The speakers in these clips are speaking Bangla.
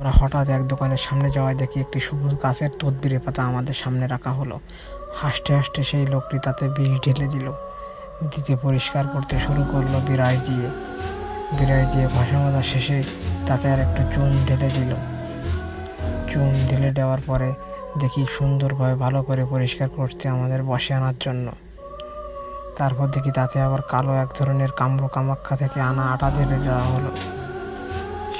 আমরা হঠাৎ এক দোকানের সামনে যাওয়ায় দেখি একটি সবুজ গাছের তদবিরে পাতা আমাদের সামনে রাখা হলো। হাসতে হাসতে সেই লোকটি তাতে বিষ ঢেলে দিল। দিতে পরিষ্কার করতে শুরু করল বিরাট দিয়ে। বিরাট দিয়ে ভাষা মাজা শেষে তাতে আর একটু চুন ঢেলে দিল। চুন ঢেলে দেওয়ার পরে দেখি সুন্দরভাবে ভালো করে পরিষ্কার করতে আমাদের বসে আনার জন্য। তারপর দেখি তাতে আবার কালো এক ধরনের কামড়ো কামাক্কা থেকে আনা আটা ঢেলে দেওয়া হলো।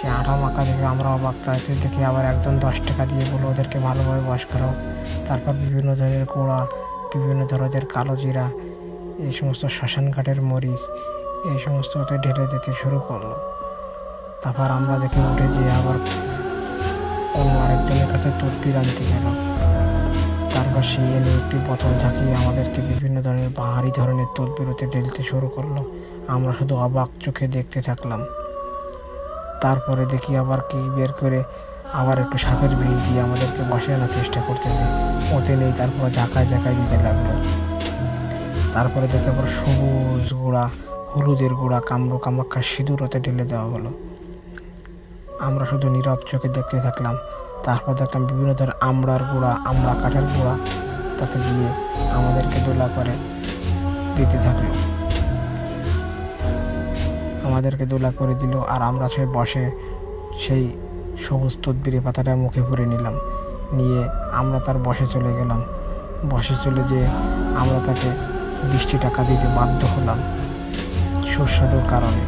সে আটা মাখা দেখে আমরা অবাক তাতে দেখে আবার একজন দশ টাকা দিয়ে বলে ওদেরকে ভালোভাবে বস করো। তারপর বিভিন্ন ধরনের গোড়া বিভিন্ন ধরনের কালো জিরা, এই সমস্ত শ্মশান ঘাটের মরিচ, এই সমস্ত ওতে ঢেলে দিতে শুরু করল। তারপর আমরা দেখে উঠে যেয়ে আবার অন্য আরেকজনের কাছে তদবির আনতে গেল। তারপর সেই এনে একটি বোতল ঝাঁকিয়ে আমাদেরকে বিভিন্ন ধরনের বাহারি ধরনের তদবিরতে ঢেলতে শুরু করল। আমরা শুধু অবাক চোখে দেখতে থাকলাম। তারপরে দেখি আবার কি বের করে আবার একটু সাপের বিষ দিয়ে আমাদেরকে বসে আনার চেষ্টা করতেছে। ওতে নেই, তারপর ঝাঁকায় ঝাঁকায় দিতে লাগল। তারপরে দেখি আবার সবুজ গুঁড়া, হলুদের গুঁড়া, কামড়ো কামাক্ষা সিঁদুর ওতে ঢেলে দেওয়া হলো। আমরা শুধু নীরব চোখে দেখতে থাকলাম। তারপর দেখলাম বিভিন্ন ধরনের আমড়ার গুঁড়া, আমড়া কাঠের গুঁড়া তাতে দিয়ে আমাদেরকে দোলা করে দিতে থাকল। আমাদেরকে দোলা করে দিল আর আমরা সে বসে সেই সবুজ তদবিরি পাতাটা মুখে ভরে নিলাম। নিয়ে আমরা তার বসে চলে গেলাম। বসে চলে যেয়ে আমরা তাকে বৃষ্টি টাকা দিতে বাধ্য হলাম। সুস্বাদুর কারণে।